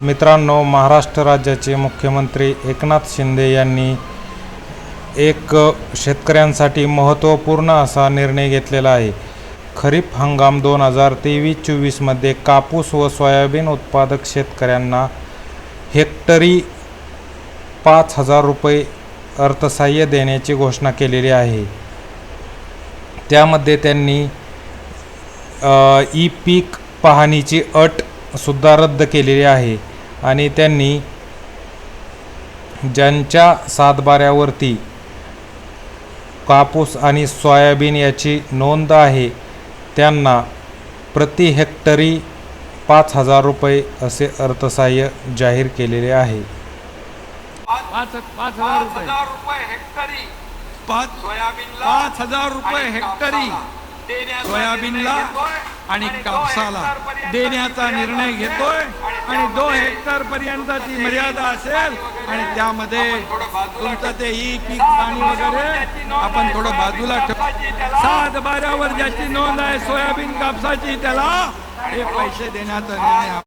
मित्रांनो महाराष्ट्र राज्याचे मुख्यमंत्री एकनाथ शिंदे यांनी एक शेतकऱ्यांसाठी महत्त्वपूर्ण असा निर्णय घेतलेला आहे. खरीप हंगाम दोन हजार तेवीस चोवीसमध्ये कापूस व सोयाबीन उत्पादक शेतकऱ्यांना हेक्टरी पाच हजार रुपये अर्थसहाय्य देण्याची घोषणा केलेली आहे. त्यामध्ये त्यांनी ई पीक पाहणीची अट सुद्धा रद्द केलेली आहे. आणि त्यांनी ज्यांच्या सातबाऱ्यावरती कापूस आणि सोयाबीन याची नोंद आहे त्यांना प्रति हेक्टरी पाच हजार रुपये असे अर्थसहाय्य जाहीर केलेले आहे. पाच पाच हजार रुपये. हजार रुपये हेक्टरी पाच सोयाबीनला आणि कापसाला देण्याचा निर्णय घेतोय आणि दोन हेक्टर पर्यंतची मर्यादा असेल आणि त्यामध्ये तुमचं ते ही पीक पाणी वगैरे आपण थोडं बाजूला ठेवू. सात बारावर ज्याची नोंद आहे सोयाबीन कापसाची त्याला हे पैसे देण्याचा निर्णय